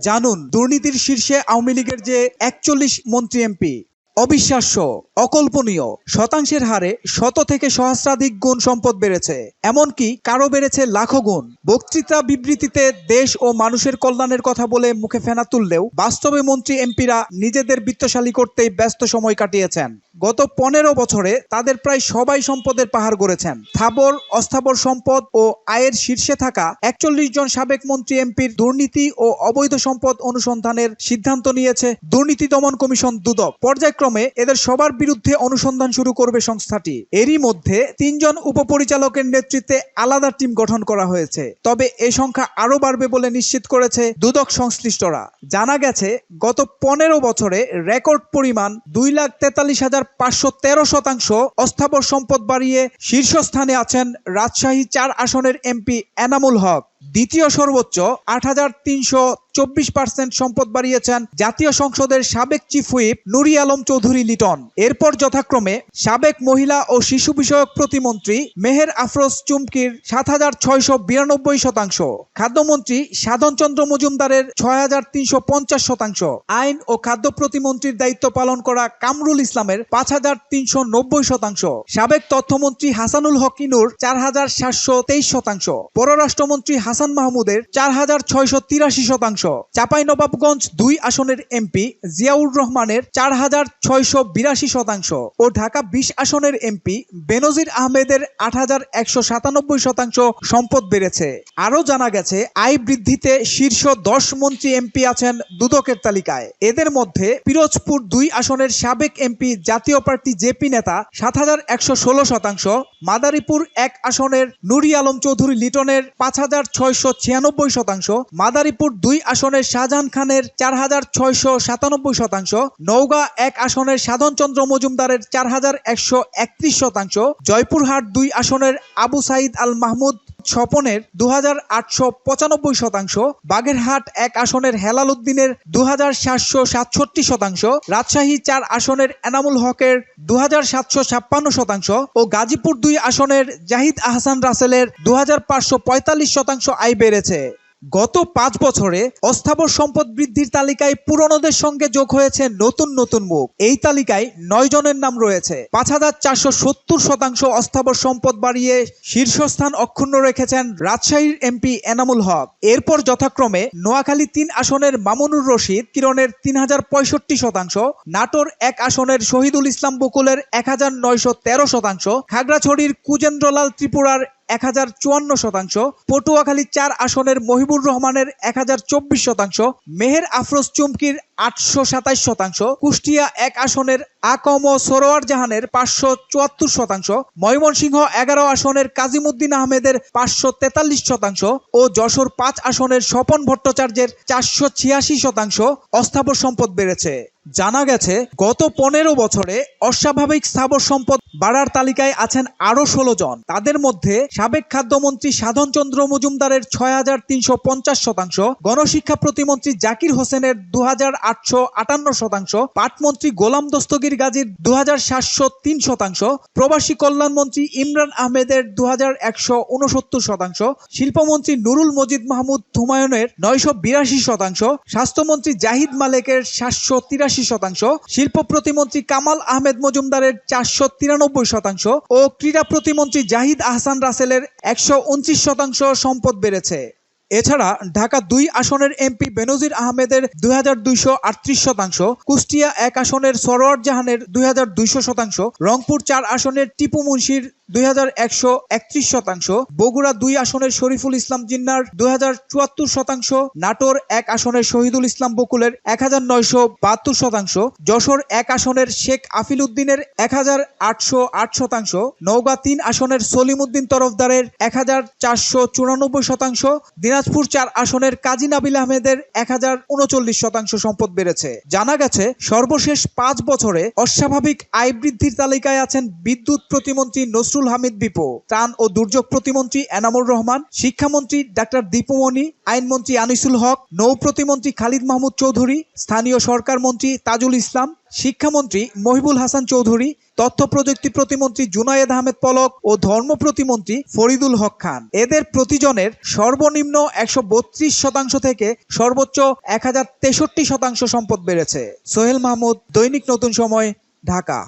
জানুন দুর্নীতির শীর্ষে আওয়ামী লীগের যে একচল্লিশ মন্ত্রী এমপি অবিশ্বাস্য। অকল্পনীয়। শতাংশের হারে শত থেকে সহস্রাধিক গুণ সম্পদ বেড়েছে। এমনকি কারও বেড়েছে লাখো গুণ। বক্তৃতা বিবৃতিতে দেশ ও মানুষের কল্যাণের কথা বলে মুখে ফেনা তুললেও বাস্তবে মন্ত্রী এমপিরা নিজেদের বিত্তশালী করতেই ব্যস্ত সময় কাটিয়েছেন। গত পনেরো বছরে তাদের প্রায় সবাই সম্পদের পাহাড় গড়েছেন। থাবর, অস্থাবর সম্পদ ও আয়ের শীর্ষে থাকা একচল্লিশ জন সাবেক মন্ত্রী এমপির দুর্নীতি ও অবৈধ সম্পদ অনুসন্ধানের সিদ্ধান্ত নিয়েছে দুর্নীতি দমন কমিশন দুদক। পর্যায়ক্রমে এদের সবার বিরুদ্ধে অনুসন্ধান শুরু করবে সংস্থাটি। এরই মধ্যে তিনজন উপপরিচালকের নেতৃত্বে আলাদা টিম গঠন করা হয়েছে। তবে এ সংখ্যা আরও বাড়বে বলে নিশ্চিত করেছে দুদক সংশ্লিষ্টরা। জানা গেছে, গত পনেরো বছরে রেকর্ড পরিমাণ দুই লাখ তেতাল্লিশ হাজার পাঁচশো তেরো শতাংশ অস্থাবর সম্পদ বাড়িয়ে শীর্ষস্থানে আছেন রাজশাহী চার আসনের এমপি এনামুল হক। দ্বিতীয় সর্বোচ্চ আট হাজার তিনশো চব্বিশ পার্সেন্ট সম্পদ বাড়িয়েছেন জাতীয় সংসদের সাবেক চিফ হুইপ নুরি আলম চৌধুরী লিটন। এরপর যথাক্রমে সাবেক মহিলা ও শিশু বিষয়ক প্রতিমন্ত্রী মেহের আফরোজ চুমকির সাত হাজার ছয়শো বিরানব্বই শতাংশ, খাদ্যমন্ত্রী সাধন চন্দ্র মজুমদারের ছয় হাজার তিনশো পঞ্চাশ শতাংশ, আইন ও খাদ্য প্রতিমন্ত্রীর দায়িত্ব পালন করা কামরুল ইসলামের পাঁচ হাজার তিনশো নব্বই শতাংশ, সাবেক তথ্যমন্ত্রী হাসানুল হকিনুর চার হাজার সাতশো তেইশ শতাংশ, পররাষ্ট্রমন্ত্রী হাসান মাহমুদের চার হাজার ছয়শো তিরাশি শতাংশ। চাপাই নবাবগঞ্জ দুই আসনের এমপি জিয়াউর রহমানের চার হাজার ছয়শো বিরাশি শতাংশ ও ঢাকা বিশ আসনের এমপি বেনজির আহমেদের আট হাজার একশো সাতানব্বই শতাংশ সম্পদ বেড়েছে। আরও জানা গেছে, আয় বৃদ্ধিতে শীর্ষ দশ মন্ত্রী এমপি আছেন দুদকের তালিকায়। এদের মধ্যে পিরোজপুর দুই আসনের সাবেক এমপি জাতীয় পার্টি জেপি নেতা সাত হাজার একশো ষোলো শতাংশ, মাদারীপুর এক আসনের নুরি আলম চৌধুরী লিটনের পাঁচ হাজার ছয়শো ছিয়ানব্বই শতাংশ, মাদারীপুর দুই আসনের শাহজাহান খানের চার হাজার সাতানব্বই শতাংশ, নওগাঁ এক আসনের সাধনচন্দ্র মজুমদারের চার হাজার একশো একত্রিশ শতাংশ, জয়পুরহাট দুই আসনের আবু সাইদ আল মাহমুদ স্বপনের দু শতাংশ, বাগেরহাট এক আসনের হেলাল উদ্দিনের দু শতাংশ, রাজশাহী চার আসনের এনামুল হকের দু শতাংশ ও গাজীপুর দুই আসনের জাহিদ আহসান রাসেলের দু শতাংশ আয় বেড়েছে। গত পাঁচ বছরে অস্থাবর সম্পদ বৃদ্ধির তালিকায় পুরনোদের সঙ্গে যোগ হয়েছে নতুন নতুন মুখ। এই তালিকায় নয় জনের নাম রয়েছে। পাঁচ হাজার চারশো সত্তর শতাংশ অস্থাবর সম্পদ বাড়িয়ে শীর্ষস্থান অক্ষুণ্ণ রেখেছেন রাজশাহীর এমপি এনামুল হক। এরপর যথাক্রমে নোয়াখালী তিন আসনের মামুনুর রশিদ কিরণের তিন হাজার পঁয়ষট্টি শতাংশ, নাটোর এক আসনের শহীদুল ইসলাম বকুলের এক হাজার নয়শো তেরো শতাংশ, খাগড়াছড়ির কুজেন্দ্রলাল ত্রিপুরার এক হাজার চুয়ান্ন শতাংশ, পটুয়াখালী চার আসনের মহিবুর রহমানের এক হাজার চব্বিশ শতাংশ, মেহের আফরোজ চুমকির আটশো সাতাইশ শতাংশ, কুষ্টিয়া এক আসনের আকম সরোয়ার জাহানের পাঁচশো চুয়াত্তর শতাংশ, ময়মনসিংহ এগারো আসনের কাজিমুদ্দিন আহমেদের পাঁচশো তেতাল্লিশ শতাংশ ও যশোর পাঁচ আসনের স্বপন ভট্টাচার্যের চারশো ছিয়াশি শতাংশ অস্থাবর সম্পদ বেড়েছে। জানা গেছে, গত পনেরো বছরে অস্বাভাবিক স্থাবর সম্পদ বাড়ার তালিকায় আছেন আরও ষোলো জন। তাদের মধ্যে সাবেক খাদ্যমন্ত্রী সাধন চন্দ্র মজুমদারের ছয় হাজার তিনশো পঞ্চাশ শতাংশ, গণশিক্ষা প্রতিমন্ত্রী জাকির হোসেনের দু হাজার আটশো আটান্ন শতাংশ, পাটমন্ত্রী গোলাম দস্তগির গাজীর দু সাতশো তিন শতাংশ, প্রবাসী কল্যাণমন্ত্রী ইমরান আহমেদের দু একশো শতাংশ, শিল্পমন্ত্রী নুরুল মজিদ মাহমুদ হুমায়ুনের নয়শো বিরাশি শতাংশ, স্বাস্থ্যমন্ত্রী জাহিদ মালেকের সাতশো তিরাশি শতাংশ, শিল্প প্রতিমন্ত্রী কামাল আহমেদ মজুমদারের চারশো তিরানব্বই শতাংশ ও ক্রীড়া প্রতিমন্ত্রী জাহিদ আহসান রাসেলের একশো উনত্রিশ শতাংশ সম্পদ বেড়েছে। এছাড়া ঢাকা দুই আসনের এমপি বেনজির আহমেদের দুই হাজার দুইশো আটত্রিশ শতাংশ, কুষ্টিয়া এক আসনের সরোয়ার জাহানের দুই হাজার দুইশো শতাংশ, রংপুর চার আসনের টিপু মুন্সির দুই হাজার একশো একত্রিশ শতাংশ, বগুড়া দুই আসনের শরীফুল ইসলাম জিন্নার দুই হাজার চুয়াত্তর শতাংশ, নাটোর এক আসনের শহীদুল ইসলাম বকুলের এক হাজার নয়শো বাহাত্তর শতাংশ, যশোর এক আসনের শেখ আফিল উদ্দিনের এক হাজার আটশো আট শতাংশ, নওগাঁ তিন আসনের সলিম উদ্দিন তরফদারের এক হাজার চারশো চুরানব্বই শতাংশ দিনাজপুর চার আসনের কাজী নাবিল আহমেদের এক হাজার উনচল্লিশ শতাংশ সম্পদ বেড়েছে। জানা গেছে, সর্বশেষ পাঁচ বছরে অস্বাভাবিক আয় বৃদ্ধির তালিকায় আছেন বিদ্যুৎ প্রতিমন্ত্রী নসরুল হামিদ বিপো ত্রাণ ও দুর্যোগ প্রতিমন্ত্রী এনামুর রহমান, শিক্ষামন্ত্রী ডাক্তার দীপুমণি আইনমন্ত্রী আনিসুল হক নৌ প্রতিমন্ত্রী খালিদ মাহমুদ চৌধুরী, স্থানীয় সরকার মন্ত্রী তাজুল ইসলাম, শিক্ষামন্ত্রী মহিবুল হাসান চৌধুরী, তথ্য প্রযুক্তি প্রতিমন্ত্রী জুনায়েদ আহমেদ পলক ও ধর্ম প্রতিমন্ত্রী ফরিদুল হক খান। এদের প্রতিজনের সর্বনিম্ন একশো বত্রিশ শতাংশ থেকে সর্বোচ্চ এক হাজার তেষট্টি শতাংশ সম্পদ বেড়েছে। সোহেল মাহমুদ, দৈনিক নতুন সময়, ঢাকা।